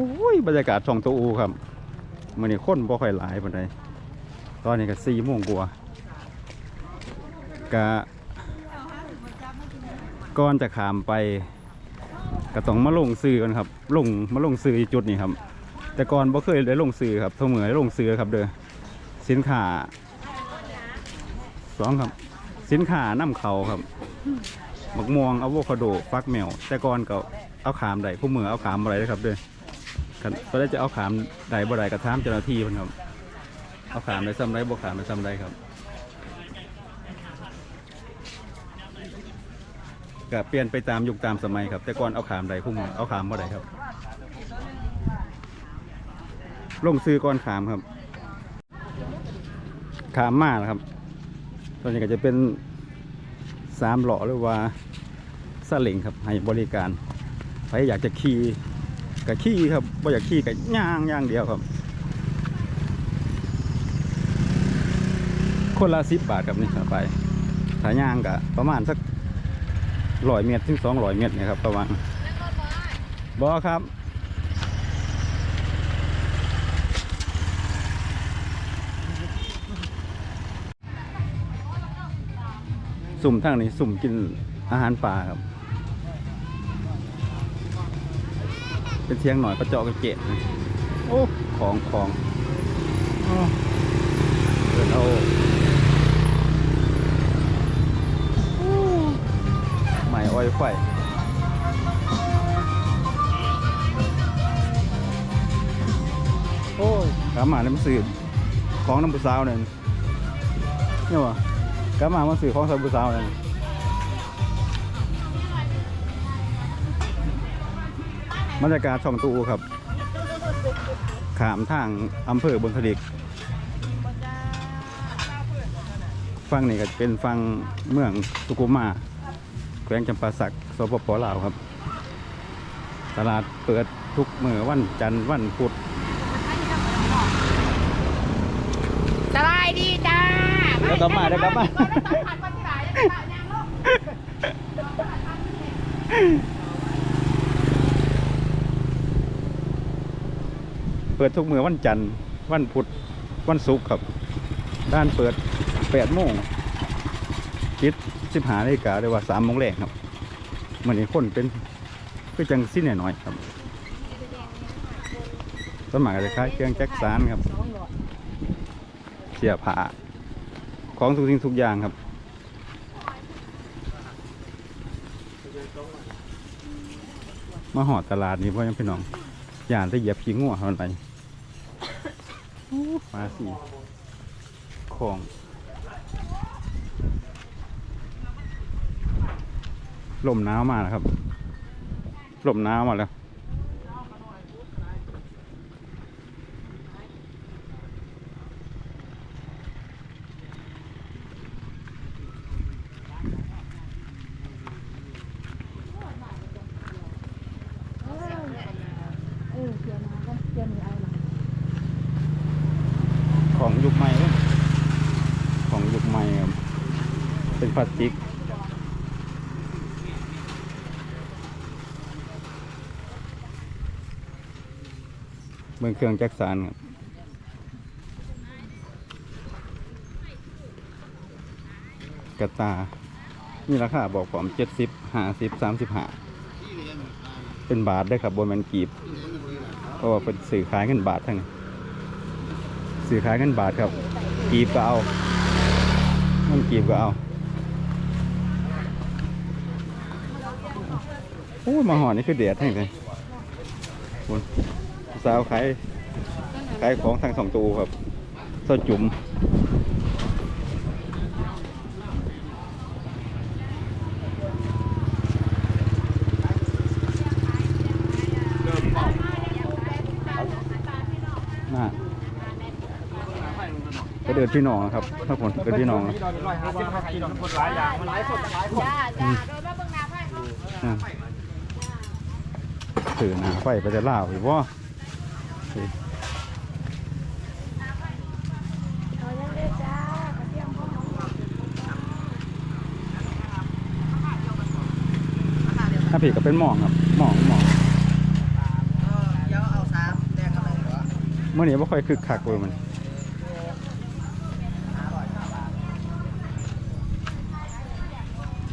โอ้ยบรรยากาศช่องตัวอูครับมื่อนี้คนบ่ค่อยหลายปานใดตอนนี้ก็สี่โมงกว่ากะก่อนจะขามไปก็ต้องมาลงซื้อกันครับ ลงมาลงซื้อจุดนี้ครับ แต่ก่อนบ่เคยได้ลงซื้อครับเท่าเหมือนได้ลงซื้อครับเด้อสินค้าสองครับ สินค้านำเขาครับมักม่วงอะโวคาโดฟักแมวแต่ก่อนก็เอาขามได้ผู้มือเอาขามอะไรนะครับเด้อ กันตอนแรกจะเอาขามได้บ่ได้กระทามเจ้าหน้าที่เพิ่นครับ เอาขามได้ซ้ำได้บ่ขามได้ซ้ำได้ครับก็เปลี่ยนไปตามยุคตามสมัยครับ แต่ก่อนเอาขามได้ผู้มือเอาขามบ่ได้ครับ ลงซื้อก่อนขามครับ ขามมาแล้วครับ ตอนนี้ก็จะเป็นสามหล่อหรือว่าซาเล้งครับให้บริการใครอยากจะขี่ ก็ขี่ครับบ่อยากขี่ก็ย่างย่างเดียวครับ คนละสิบบาทครับนี่ไปถ้าย่างก็ประมาณสักร้อยเมตรถึงสองร้อยเมตรนี่ยครับประมาณบอครับสุ่มทางนี้สุ่มกินอาหารป่าครับ เป็นเทียงหน่อยกระเจาะกระเกะนะโอ้ ของของอ้อเดินเอาโอ้ใหม่อ้อยไฟโอ้ยกลับมาแล้วมันสืบของน้ำผู้สาวเนี่ยเนี่ยวะกลับมามาสื่อของสาวผู้สาวเลย บรรยากาศช่องตูครับ ขามทางอำเภอบนทลิกฟังนี่ก็เป็นฟังเมืองสุกุมาแขวงจำปาสักสปปลาวครับ ตลาดเปิดทุกเมื่อวันจันทร์วันพุธสบายดีจ้าเดี๋ยวกลับมาเดี๋ยวกลับมา เปิดทุกเมื่อวันจันทร์วันพุธวันศุกร์ครับด้านเปิดแปดโมงคิดสิบหานาฬิกาได้ว่าสามโมงแรกครับมันนี้คนเป็นคือจังสิ้นหน่อยครับสมัครจะคล้ายเครื่องแจ็คสานครับเสียผ้าของทุกสิ่งทุกอย่างครับมาหอดตลาดนี้พ่อยังพี่น้องย่านจะเหยียบขี้งัวเท่าไหร่าสีของลมหนาวมาแล้วครับลมหนาวมาแล้ว เออเดี๋ยวมาก็เดี๋ยวหนูเอามา ของยุคใหม่เลยของยุคใหม่ครับเป็นพลาสติก เมืองเครื่องแจ็คสันครับกระตามีราคาบอกผมเจ็ดสิบห้าสิบสามสิบห้าเป็นบาทได้ครับบนมันกีบเพราะว่าเป็นสื่อขายเงินบาททั้งสื่อขายเงินบาทครับ กีบก็เอาเงินกีบก็เอาโอ้มาห่อนี่คือเดียดทั้งเลยคุณ สาวขายขายของทางสองตูครับสดจุ่มน่าก็เดินพี่น้องนะครับถ้าผลเป็นพี่น้องนะร้อยห้าสิบห้ากินคนหลายอย่างมันหลายคนหลายคนจ้าจ้าโดยมาเบิ่งหน้าไพ่เขาอ่าถือหนาไฟไปจะล่าวอีกว่า เอายังได้จ้ากระเทียมพร้อมถ้าผิดก็เป็นหมองครับหมองหมองเดี๋ยวเอาสามื่อนี้ไม่ค่อยคึกคักเลยมัน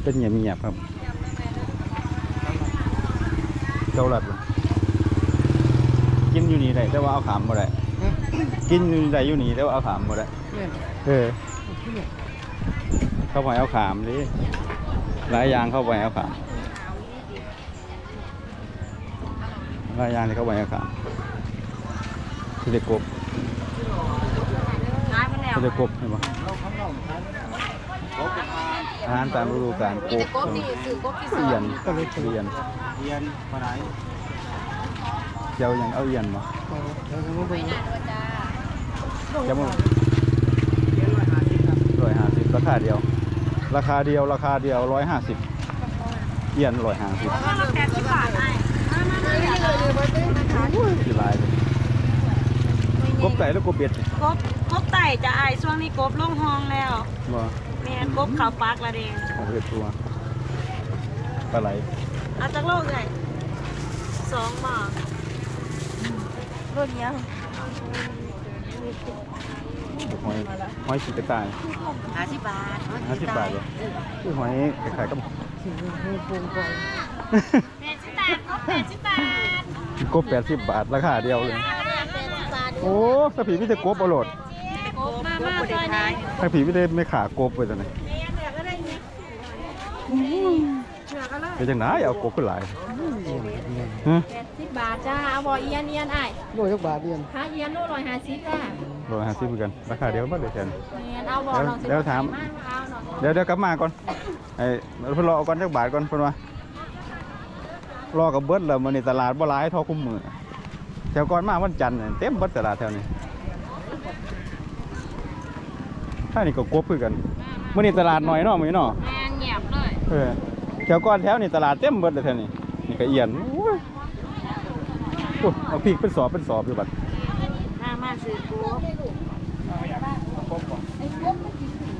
เป็นเงียบๆครับเจ้าหลัดบ่กิน อยู่นี่ได้แต่ว่าเอาขามบ่ได้กินอยู่นี่ได้อยู่นี่แต่ว่าเอาขามบ่ได้เออเข้าไปเอาขามดิหลายอย่างเข้าไปเอาขามหลายอย่างที่เข้าไปเอาขามที่เด็กกบน้ายมันแล้วที่เด็กกบเห็นปะอาหารตามฤดูกาลกมีแต่บกบที่ซื้อกบที่สอเอียงนก็เลยเอียนเรียนปานไหน เจ้ายังเอาเอียนมาไม่น่าด้วยจ้าเจ้ามึงร้อยห้าสิบราคาเดียว ราคาเดียวราคาเดียวร้อยห้าสิบเอียนร้อยห้าสิบก็มาแปดสิบบาทไอ้มามาเลยเลยเลยมาซื้อมาขายที่ลายเลยกบไก่แล้วกบเบ็ดกบกบไต่จะอายช่วงนี้กบลงห้องแล้วบ่แม่กบเขาปักละเดงเอาเบ็ดตัวปลาไหลอาจากโลกเลยสองหมาก รุ่นเนี้ยหอยหอยสีกระต่ายห้าสิบบาทห้าสิบบาทเลยคือหอยขายๆกับแปดสิบบาทกบแปดสิบบาทกบแปดสิบบาทราคาเดียวเลยแปดสิบบาทโอ้สผีไม่ได้กบเอาโหลดกบมามาซอยนี้ถ้าผีไม่ได้ไม่ขากบไปตอนไหน เป็นจังไงเอากบขึ้นหลายฮะแปดสิบบาทจ้าเอาบ่อเอียนเอียนไอ้โลยักบาทเรียนหาเอียนโลร้อยห้าสิบจ้าร้อยห้าสิบเหมือนกันราคาเดียวบ้านเดียวกันเอียนเอาบ่อลองสิเดี๋ยวถามเอาหน่อยเดี๋ยวเดี๋ยวกลับมาก่อนไอ้เพิ่นรอเอาก่อนจักบาทก่อนเพิ่นว่ารอกับเบิดแล้วมื้อนี้ตลาดบ่หลายเท่าคุมมือแถวก่อนมาวันจันทร์เนี่ยเต็มเบิดตลาดแถวนี้ถ้านี่ก็กบคือกันมื้อนี้ตลาดน้อยเนาะมื้อนี้เนาะ แม่งเงียบเลย เออ แถวก่อนแถวนี่ตลาดเต็มเบิดเลยแถวนี้นี่ก็เอียนโอ้ยโอ้ยเอาพริกเป็นสอบเป็นสอบอยู่บัดมามาซื้อกบ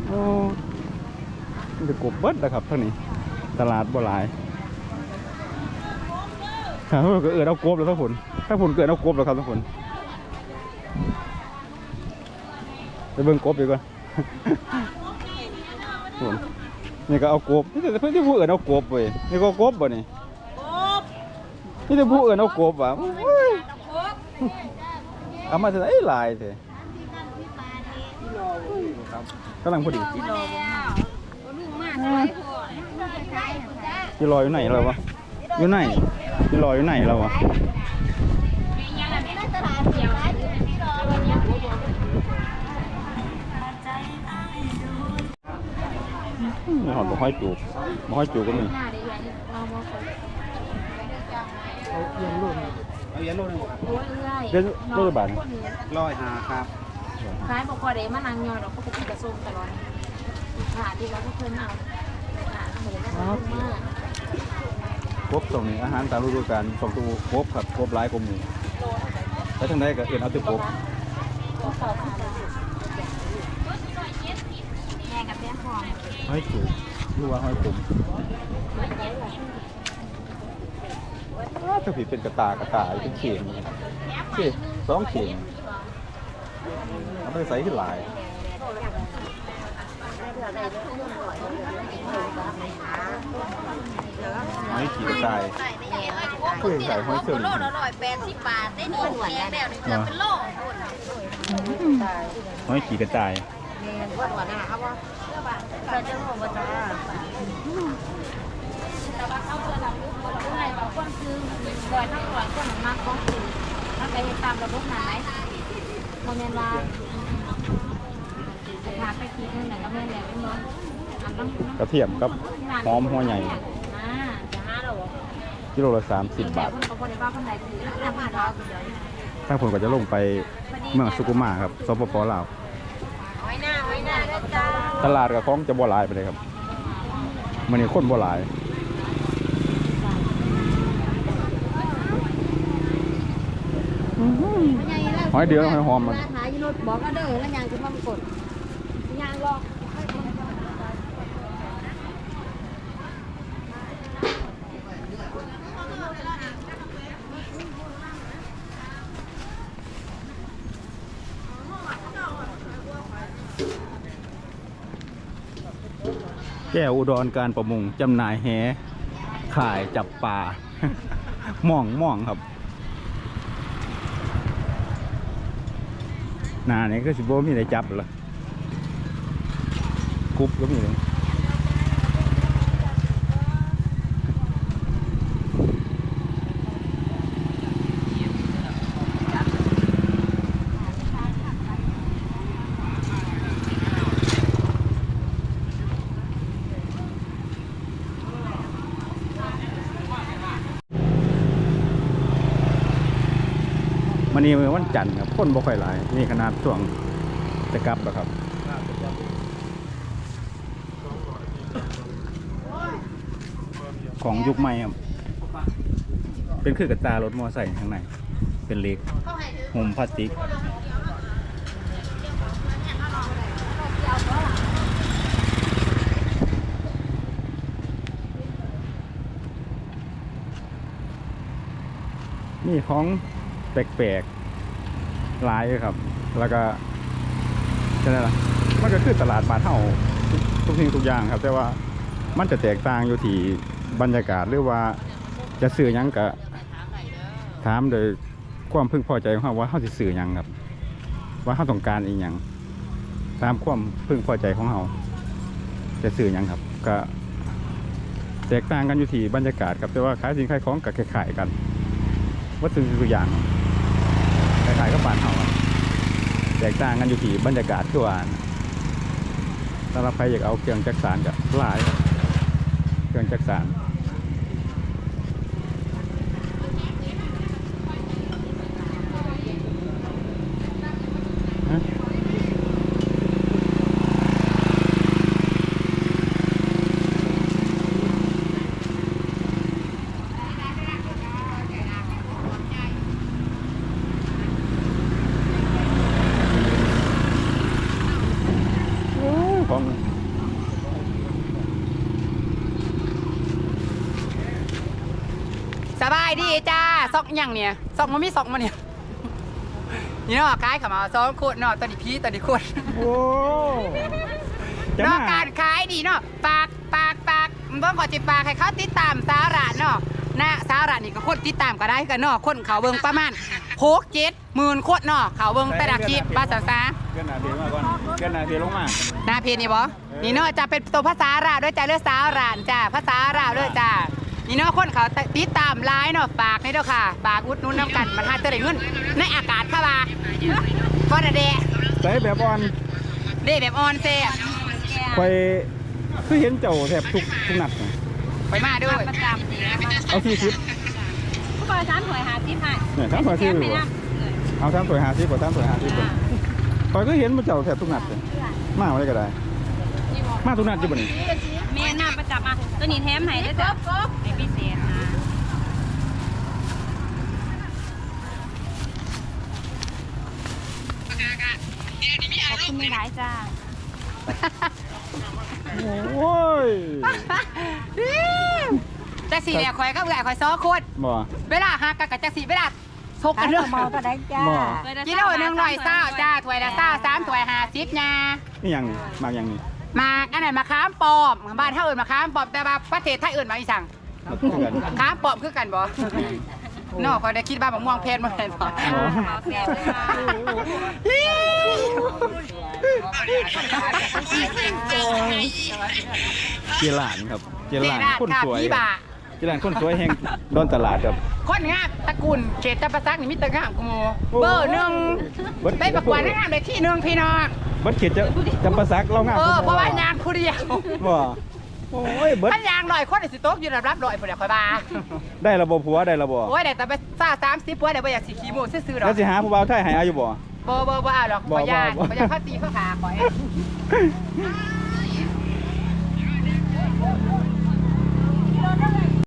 โอ้มันจะกบเบิดนะครับเท่านี้ ตลาดบ่หลายถ้าเราก็เอินเอากบแล้วทั้งผลถ้าผลเกิดเอากบแล้วครับทั้งผลไปเบิ่งกบดีกว่าผล นี่ก็เอากบนี่แต่เพื่อนที่ผู้เอินเอากบเว้ยนี่ก็กบบ่นี่กบนี่แต่ผู้เอินเอากบอะโอ้ยเอามาจะได้หลายเถอะกำลังพอดีที่รอบ่มาลูกมากเลยพ่อยีรออยู่ไหนเราวะอยู่ไหนยีรออยู่ไหนเราวะ หอดบ่ห้อยจูบบ่ห้อยจูบก็มีหน้าได้ยังเรามาคนเอาเอียนโลดเอาเอียนโลดหนึ่งโอ้ยเอ้ยเดือนเดือนละบาทร้อยห้าครับขายบอกว่าเดี๋ยวมานั่งยอดเราก็ไปกระทรวงตลอดหาที่เราก็เคยมาหาเหมือนกันมากครบตรงนี้อาหารตามฤดูกาลสองตัวครบครับครบหลายกว่าหมู่แล้วทางใดก็เอื่นเอาแติครบ ก็ขอที่จะแม่กับแม่พร้อม ห้อยจูบหรือว่าห้อยผมอ้าวถ้าผิดเป็นกระตากระตายเป็นเขียงเขียงสองเขียงเอาไปใส่ขึ้นหลายไม่ขี่กระต่ายเพื่อนใส่ห้อยเสื้อโลละร้อยแปดสิบบาทได้นี่หัวแดงแล้วนี่เกือบเป็นโลห้อยขี่กระต่ายเรา จะบอกว่าจ้าแต่ว่าเขาเจอเราลูกคนละไงบางคนคือลอยทั้งลอยคนมากก็คือถ้าไปตามระบบไหนโมเมนต์ว่าพาไปกินนั่นก็แม่แหละไม่ร้อนกระเทียมกับหอมหัวใหญ่อ่าจะห้าเรากิโลละสามสิบบาทถ้าผมก็จะลงไปเมืองสุกุมาครับสปปลาว ไว้หน้าไว้หน้าก็จ้า ตลาดกับของจะบ่หลายไปเลยครับมันนี่คนบ่หลายหอยเดือหอยหอมมันหาอยู่รถบอกก็เด้อแล้วยังจะมากดยังรอ แก้วอุดรการประมงจำหน่ายแหขายจับปลาหม่องหม่องครับนานี่ก็สิบโบมีอะไรจับหรอกุ๊บก็มีเลย มันนี่วันจันทร์ครับคนบ่ค่อยหลายนี่ขนาดช่วงจะกลับแล้วครับของยุคใหม่ครับเป็นคือกระตารถมอไซค์ข้างในเป็นเหล็กห่มพลาสติกนี่ของ แปลกๆหลายเลยครับ แล้วก็จะได้ล่ะมันก็คือตลาดบาเท่าทุกสิ่งทุกอย่างครับ แต่ว่ามันจะแตกต่างอยู่ที่บรรยากาศหรือว่าจะซื้อยังกะถามโดยความพึงพอใจของเขาว่าเขาสิซื้อยังครับ ว่าเขาต้องการอีกอย่างตามความพึงพอใจของเขาจะซื้อยังครับ ก็แตกต่างกันอยู่ที่บรรยากาศครับแต่ว่าขายสินขายของกับคล้ายกัน วัตถุทุกอย่างคล้ายๆกับบ้านเฮาอะแตกต่างกันอยู่ที่บรรยากาศทั่ว่านะสำหรับใครอยากเอาเครื่องจักสารกับหลาย เครื่องจักสารฮะของ สบายดีจ้าซอกอยังเนี่ยซอกมันมีซอกมาเนี่ยนี่เนาะขายเขามาสองขวดเนาะตอนนี้พีตอนนี้ขวดโอ้จะเนาะมาการขายดีเนาะปากปากปากมันต้องขอจิปากให้เขาติดตามสาระเนาะนะสาระนี่ก็คนติดตามก็ได้กันเนาะคนเขาเบิ่งประมาณหกเจ็ดหมื่นคนเนาะเขาเบิ่งแต่ละคลิปภาษาซาเกินหนาเทียมาก่อนเกินหนาเทียลงมาหน้าเพจนี่บ่นี่เนาะจะเป็นตัวภาษาอาหรับด้วยจ้าเลือสาอาหร่านจ้าภาษาอาหรับด้วยจ้า นี่เนาะคนเขาติดตามไลน์เนาะฝากให้เด้อค่ะฝากอุดหนุนน้ำกันมันหาจะได้เงินในอากาศค่ะว่าก็ระเดะใส่แบบอ่อนเดะแบบออนเซ่ไปคือเห็นเจ้าแทบทุกทุกนัดน่ะไปมาด้วยประจำเนี่ยมาเอาที่สิบผู้บริษัทหวยหาที่ให้เนี่ยสามถอยสี่แถมหไปรือนะเอาสามถอยหาสิบกว่าสามถอยหาสิบก่อนคอยก็เห็นมันเจ้าแทบทุกนัดเลยมาอะไรก็ได้ มาทุกนัดจีบ่นี่เมนหน้าประจำอะตัวนี้แถมให้ด้วยจ้ะในพิเศษนะขอบคุณไม่ร้ายจ้าโอ้ยจักสีเนี่ยคอยก็เอื่อยคอยซ้อโคตรบ่เวลาหักกันกับจักสีเวลาชกกันเรื่องบ่กิโลหนึ่งร้อยเศร้าจ้าถ้วยละเศร้าสามถ้วยห้าสิบยานี่ยังนี่มากยังนี่ หมากอันนั้นมาค้ามปอมบ้านเท่าอื่นมาค้ามปอมแต่ว่าประเทศไทยอื่นมาอีสั่งมาคู่กันค้ามปอมคือกันบ่นอกคอยได้คิดบ้าบักม่วงเพชรมาเลยบ่อ๋อเอาแถมด้วยค่ะเจรานครับ เจเจรานราดคนค่ะสวยพี่บ่า เจรานคนสวยแห่งดอนตลาดครับ คนงามตระกูลเขตจำปาสักนี่มีแตะงามกูโมโอ้เบอร์หนึ่งเบิดไปประกวดนางงามได้ที่หนึ่งพี่น้องเบิดเขียดจะจำปาสักเรางามเออทุกเพราะว่าบ่ยางคู่เดียวบ่โอ้ยเบิดถ้ายางลอยคนสิโต๊ะอยู่รับรับลอยพุ่นแหละคอยบ่าได้ระบบผัวได้ระบบโอ้ยแต่แต่ไปซ่าสามสิบปัวเดี๋ยวไปอยากสิขี้โม่ซื่อๆหรอแล้วสิหาผู้บ่าวไทยให้เอาอยู่บ่บ่บ่บ่เอาหรอกบ่บ่ยานบ่บ่บ่อยากเข้าตีเข้าขาข่อย